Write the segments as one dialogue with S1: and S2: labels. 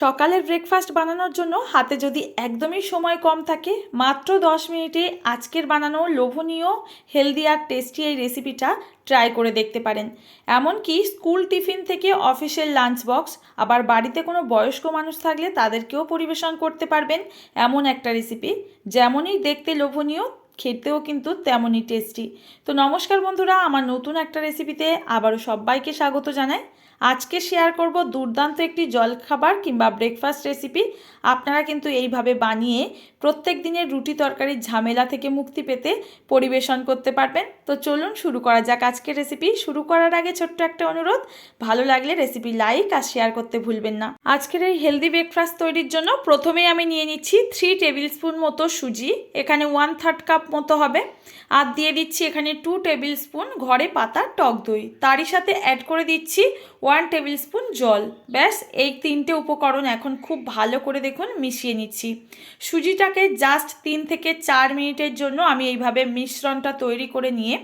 S1: সকালের ব্রেকফাস্ট বানানোর জন্য হাতে যদি একদমই সময় কম থাকে, মাত্র দশ মিনিটে আজকের বানানো লোভনীয় হেলদি আর টেস্টি এই রেসিপিটা ট্রাই করে দেখতে পারেন। এমনকি স্কুল টিফিন থেকে অফিসের লাঞ্চ বক্স আবার বাড়িতে কোনো বয়স্ক মানুষ থাকলে তাদেরকেও পরিবেশন করতে পারবেন এমন একটা রেসিপি যেমনই দেখতে লোভনীয়, খেতেও কিন্তু তেমনই টেস্টি তো নমস্কার বন্ধুরা, আমার নতুন একটা রেসিপিতে আবারও সবাইকে স্বাগত জানাই। আজকে শেয়ার করব দুর্দান্ত একটি জলখাবার কিংবা ব্রেকফাস্ট রেসিপি আপনারা কিন্তু এইভাবে বানিয়ে প্রত্যেক দিনের রুটি তরকারির ঝামেলা থেকে মুক্তি পেতে পরিবেশন করতে পারবেন। তো চলুন শুরু করা যাক আজকের রেসিপি শুরু করার আগে ছোট্ট একটা অনুরোধ, ভালো লাগলে রেসিপি লাইক আর শেয়ার করতে ভুলবেন না। আজকের এই হেলদি ব্রেকফাস্ট তৈরির জন্য প্রথমেই আমি নিয়ে নিচ্ছি থ্রি টেবিল স্পুন মতো সুজি, এখানে ওয়ান থার্ড কাপ মতো হবে। আর দিয়ে দিচ্ছি এখানে টু টেবিল স্পুন ঘরে পাতা টক দই। তারই সাথে অ্যাড করে দিচ্ছি ওয়ান টেবিল স্পুন জল। ব্যাস, এই তিনটে উপকরণ এখন খুব ভালো করে দেখুন, মিশিয়ে নিচ্ছি। সুজিটাকে জাস্ট তিন থেকে চার মিনিটের জন্য আমি এইভাবে মিশ্রণটা তৈরি করে নিয়ে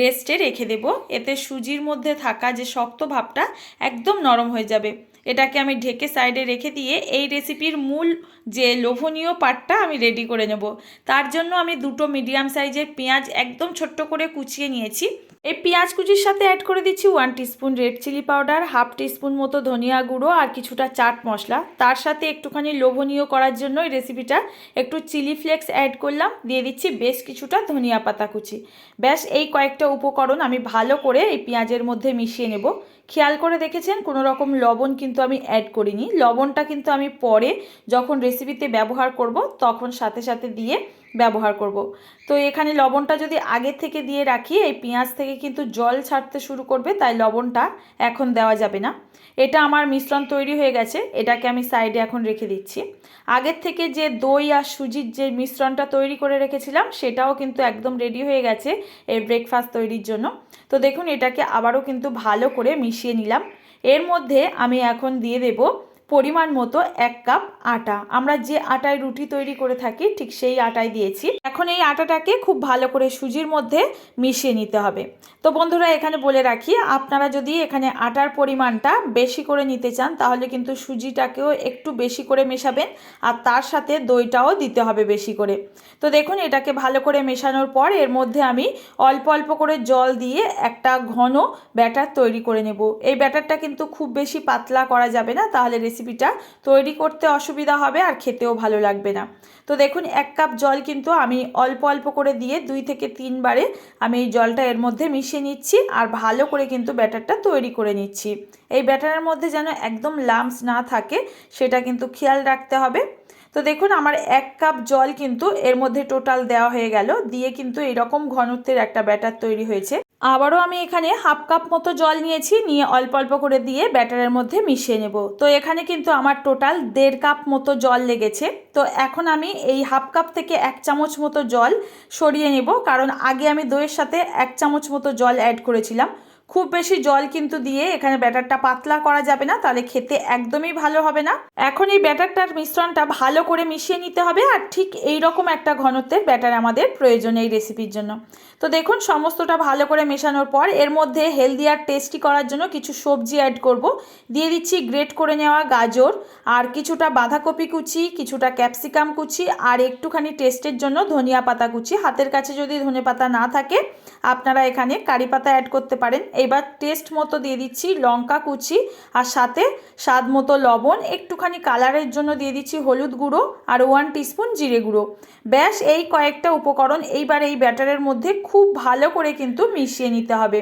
S1: রেস্টে রেখে দেব। এতে সুজির মধ্যে থাকা যে শক্ত ভাবটা একদম নরম হয়ে যাবে। এটাকে আমি ঢেকে সাইডে রেখে দিয়ে এই রেসিপির মূল যে লোভনীয় পাটটা আমি রেডি করে নেব। তার জন্য আমি দুটো মিডিয়াম সাইজের পেঁয়াজ একদম ছোট্ট করে কুচিয়ে নিয়েছি। এই পেঁয়াজ কুচির সাথে অ্যাড করে দিচ্ছি one teaspoon red chilli powder half teaspoon মতো ধনিয়া গুঁড়ো আর কিছুটা চাট মশলা। তার সাথে একটুখানি লোভনীয় করার জন্য এই রেসিপিটা একটু চিলি ফ্লেক্স অ্যাড করলাম। দিয়ে দিচ্ছি বেশ কিছুটা ধনিয়া পাতা কুচি। ব্যাস, এই কয়েকটা উপকরণ আমি ভালো করে এই পেঁয়াজের মধ্যে মিশিয়ে নেব। খেয়াল করে দেখেছেন, কোনো রকম লবণ কিন্তু আমি অ্যাড করিনি। লবণটা কিন্তু আমি পরে যখন রেসিপিতে ব্যবহার করব, তখন সাথে সাথে দিয়ে ব্যবহার করব। তো এখানে লবণটা যদি আগের থেকে দিয়ে রাখি, এই পেঁয়াজ থেকে কিন্তু জল ছাড়তে শুরু করবে, তাই লবণটা এখন দেওয়া যাবে না। এটা আমার মিশ্রণ তৈরি হয়ে গেছে, এটাকে আমি সাইডে এখন রেখে দিচ্ছি। আগের থেকে যে দই আর সুজির যে মিশ্রণটা তৈরি করে রেখেছিলাম, সেটাও কিন্তু একদম রেডি হয়ে গেছে এই ব্রেকফাস্ট তৈরির জন্য। তো দেখুন, এটাকে আবারও কিন্তু ভালো করে মিশিয়ে নিলাম। এর মধ্যে আমি এখন দিয়ে দেব পরিমাণ মতো এক কাপ আটা। আমরা যে আটায় রুটি তৈরি করে থাকি, ঠিক সেই আটায় দিয়েছি। এখন এই আটাটাকে খুব ভালো করে সুজির মধ্যে মিশিয়ে নিতে হবে। তো বন্ধুরা, এখানে বলে রাখি, আপনারা যদি এখানে আটার পরিমাণটা বেশি করে নিতে চান, তাহলে কিন্তু সুজিটাকেও একটু বেশি করে মেশাবেন, আর তার সাথে দইটাও দিতে হবে বেশি করে। তো দেখুন, এটাকে ভালো করে মেশানোর পর এর মধ্যে আমি অল্প অল্প করে জল দিয়ে একটা ঘন ব্যাটার তৈরি করে নেব। এই ব্যাটারটা কিন্তু খুব বেশি পাতলা করা যাবে না, তাহলে রেসিপিটা তৈরি করতে অসুবিধা হবে আর খেতেও ভালো লাগবে না। তো দেখুন, এক কাপ জল কিন্তু আমি অল্প অল্প করে দিয়ে দুই থেকে তিনবারে আমি এই জলটা এর মধ্যে মিশিয়ে নিচ্ছি আর ভালো করে কিন্তু ব্যাটারটা তৈরি করে নিচ্ছি। এই ব্যাটারের মধ্যে যেন একদম লামস না থাকে, সেটা কিন্তু খেয়াল রাখতে হবে। তো দেখুন, আমার এক কাপ জল কিন্তু এর মধ্যে টোটাল দেওয়া হয়ে গেল। দিয়ে কিন্তু এরকম ঘনত্বের একটা ব্যাটার তৈরি হয়েছে। আবারও আমি এখানে হাফ কাপ মতো জল নিয়েছি, নিয়ে অল্প অল্প করে দিয়ে ব্যাটারের মধ্যে মিশিয়ে নেব। তো এখানে কিন্তু আমার টোটাল দেড় কাপ মতো জল লেগেছে। তো এখন আমি এই হাফ কাপ থেকে এক চামচ মতো জল সরিয়ে নেব, কারণ আগে আমি দইয়ের সাথে এক চামচ মতো জল অ্যাড করেছিলাম। খুব বেশি জল কিন্তু দিয়ে এখানে ব্যাটারটা পাতলা করা যাবে না, তাহলে খেতে একদমই ভালো হবে না। এখন এই ব্যাটারটার মিশ্রণটা ভালো করে মিশিয়ে নিতে হবে, আর ঠিক এই রকম একটা ঘনত্বের ব্যাটার আমাদের প্রয়োজন এই রেসিপির জন্য। তো দেখুন, সমস্তটা ভালো করে মেশানোর পর এর মধ্যে হেলদি আর টেস্টি করার জন্য কিছু সবজি অ্যাড করব। দিয়ে দিচ্ছি গ্রেট করে নেওয়া গাজর, আর কিছুটা বাঁধাকপি কুচি, কিছুটা ক্যাপসিকাম কুচি, আর একটুখানি টেস্টের জন্য ধনিয়া পাতা কুচি। হাতের কাছে যদি ধনে পাতা না থাকে, আপনারা এখানে কারি পাতা অ্যাড করতে পারেন। এবার টেস্ট মতো দিয়ে দিচ্ছি লঙ্কা কুচি আর সাথে স্বাদ মতো লবণ, একটুখানি কালারের জন্য দিয়ে দিচ্ছি হলুদ গুঁড়ো আর ওয়ান টিস্পুন জিরে গুঁড়ো। ব্যাস, এই কয়েকটা উপকরণ এইবার এই ব্যাটারের মধ্যে খুব ভালো করে কিন্তু মিশিয়ে নিতে হবে।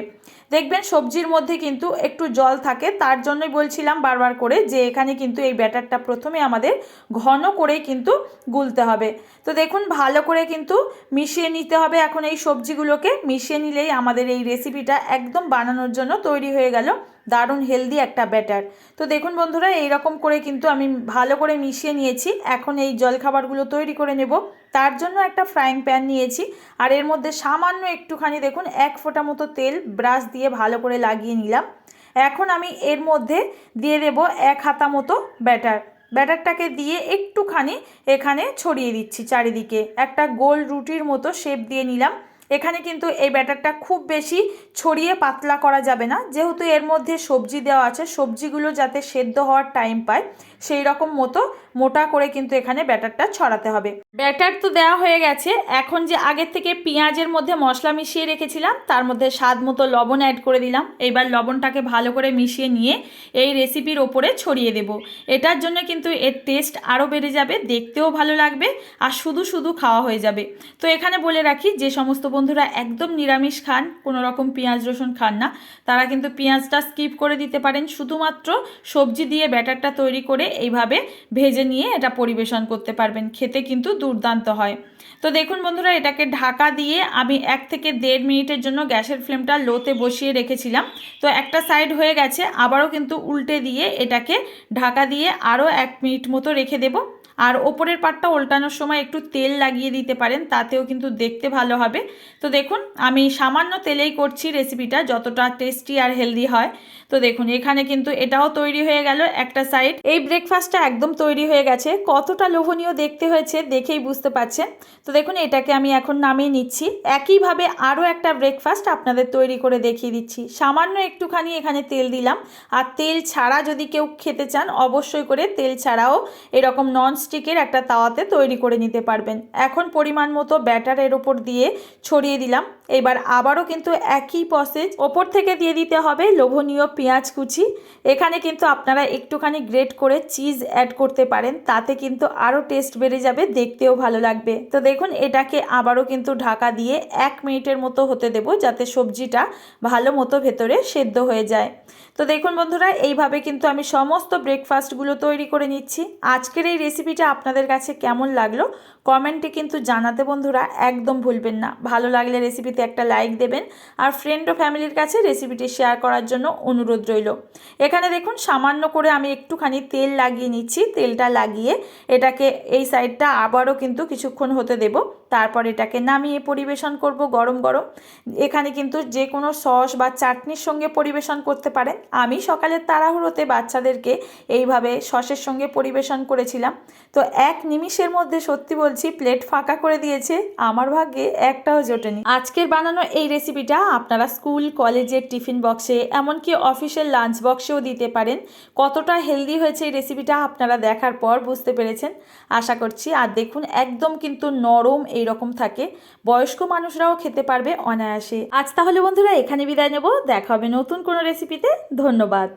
S1: দেখবেন সবজির মধ্যে কিন্তু একটু জল থাকে, তার জন্যই বলছিলাম বারবার করে যে এখানে কিন্তু এই ব্যাটারটা প্রথমে আমাদের ঘন করে কিন্তু গুলতে হবে। তো দেখুন ভালো করে কিন্তু মিশিয়ে নিতে হবে এখন এই সবজিগুলোকে, মিশিয়ে নিলেই আমাদের এই রেসিপিটা একদম বানানোর জন্য তৈরি হয়ে গেল। দারুণ হেলদি একটা ব্যাটার তো দেখুন বন্ধুরা এই রকম করে কিন্তু আমি ভালো করে মিশিয়ে নিয়েছি। এখন এই জলখাবারগুলো তৈরি করে নেব। তার জন্য একটা ফ্রাইং প্যান নিয়েছি। আর এর মধ্যে সামান্য একটুখানি দেখুন, এক ফোঁটা মতো তেল ব্রাশ দিয়ে ভালো করে লাগিয়ে নিলাম। এখন আমি এর মধ্যে দিয়ে দেব এক হাতা মতো ব্যাটার ব্যাটারটাকে দিয়ে একটুখানি এখানে ছড়িয়ে দিচ্ছি চারিদিকে। একটা গোল রুটির মতো শেপ দিয়ে নিলাম। এখানে কিন্তু এই ব্যাটারটা খুব বেশি ছড়িয়ে পাতলা করা যাবে না। যেহেতু এর মধ্যে সবজি দেওয়া আছে, সবজিগুলো যাতে সেদ্ধ হওয়ার টাইম পায় সেই রকম মতো মোটা করে কিন্তু এখানে ব্যাটারটা ছড়াতে হবে। ব্যাটার তো দেওয়া হয়ে গেছে। এখন যে আগের থেকে পেঁয়াজের মধ্যে মশলা মিশিয়ে রেখেছিলাম, তার মধ্যে স্বাদ মতো লবণ অ্যাড করে দিলাম। এইবার লবণটাকে ভালো করে মিশিয়ে নিয়ে এই রেসিপির ওপরে ছড়িয়ে দেব। এটার জন্য কিন্তু এর টেস্ট আরও বেড়ে যাবে, দেখতেও ভালো লাগবে আর শুধু শুধু খাওয়া হয়ে যাবে। তো এখানে বলে রাখি, যে সমস্ত বন্ধুরা একদম নিরামিষ খান, কোনো রকম পেঁয়াজ রসুন খান না। তারা কিন্তু পেঁয়াজটা স্কিপ করে দিতে পারেন। শুধুমাত্র সবজি দিয়ে ব্যাটারটা তৈরি করে এইভাবে ভেজে নিয়ে এটা পরিবেশন করতে পারবেন। খেতে কিন্তু দুর্দান্ত হয়। তো দেখুন বন্ধুরা, এটাকে ঢাকা দিয়ে আমি এক থেকে দেড় মিনিটের জন্য গ্যাসের ফ্লেমটা লোতে বসিয়ে রেখেছিলাম। তো একটা সাইড হয়ে গেছে, আবারও কিন্তু উল্টে দিয়ে এটাকে ঢাকা দিয়ে আরও এক মিনিট মতো রেখে দেবো। আর ওপরের পাটটা উল্টানোর সময় একটু তেল লাগিয়ে দিতে পারেন, তাতেও কিন্তু দেখতে ভালো হবে। তো দেখুন, আমি সামান্য তেলেই করছি রেসিপিটা যতটা টেস্টি আর হেলদি হয়। তো দেখুন, এখানে কিন্তু এটাও তৈরি হয়ে গেল একটা সাইড এই ব্রেকফাস্টটা একদম তৈরি হয়ে গেছে। কতটা লোভনীয় দেখতে হয়েছে দেখেই বুঝতে পারছেন তো দেখুন, এটাকে আমি এখন নামিয়ে নিচ্ছি। একইভাবে আরও একটা ব্রেকফাস্ট আপনাদের তৈরি করে দেখিয়ে দিচ্ছি। সামান্য একটুখানি এখানে তেল দিলাম। আর তেল ছাড়া যদি কেউ খেতে চান, অবশ্যই করে তেল ছাড়াও এরকম নন স্টিকের একটা তাওয়াতে তৈরি করে নিতে পারবেন। এখন পরিমাণ মতো ব্যাটারের ওপর দিয়ে ছড়িয়ে দিলাম এবার আবারও কিন্তু একই প্রসেস ওপর থেকে দিয়ে দিতে হবে লোভনীয় পেঁয়াজ কুচি। এখানে কিন্তু আপনারা একটুখানি গ্রেট করে চিজ অ্যাড করতে পারেন, তাতে কিন্তু আরও টেস্ট বেড়ে যাবে, দেখতেও ভালো লাগবে। তো দেখুন, এটাকে আবারও কিন্তু ঢাকা দিয়ে এক মিনিটের মতো হতে দেব, যাতে সবজিটা ভালো মতো ভেতরে সেদ্ধ হয়ে যায়। তো দেখুন বন্ধুরা, এইভাবে কিন্তু আমি সমস্ত ব্রেকফাস্টগুলো তৈরি করে নিচ্ছি। আজকের এই রেসিপিটা আপনাদের কাছে কেমন লাগল কমেন্টে কিন্তু জানাতে বন্ধুরা একদম ভুলবেন না। ভালো লাগলে রেসিপিতে একটা লাইক দেবেন আর ফ্রেন্ড ও ফ্যামিলির কাছে রেসিপিটি শেয়ার করার জন্য অনুরোধ রইল। এখানে দেখুন, সামান্য করে আমি একটুখানি তেল লাগিয়ে নিচ্ছি। তেলটা লাগিয়ে এটাকে এই সাইডটা আবারও কিন্তু কিছুক্ষণ হতে দেব। তারপর এটাকে নামিয়ে পরিবেশন করব গরম গরম। এখানে কিন্তু যে কোনো সস বা চাটনির সঙ্গে পরিবেশন করতে পারেন। আমি সকালের তাড়াহুড়োতে বাচ্চাদেরকে এইভাবে সসের সঙ্গে পরিবেশন করেছিলাম। তো এক নিমিষের মধ্যে সত্যি বলছি প্লেট ফাঁকা করে দিয়েছে। আমার ভাগ্যে একটাও জোটেনি। আজকের বানানো এই রেসিপিটা আপনারা স্কুল, কলেজের টিফিন বক্সে, এমনকি অফিসের লাঞ্চ বক্সেও দিতে পারেন। কতটা হেলদি হয়েছে এই রেসিপিটা আপনারা দেখার পর বুঝতে পেরেছেন। আশা করছি আর দেখুন, একদম কিন্তু নরম এই রকম থাকে। বয়স্ক মানুষরাও খেতে পারবে অনায়াসে। আজ তাহলে বন্ধুরা এখানে বিদায় নেব। দেখা হবে নতুন কোনো রেসিপিতে ধন্যবাদ।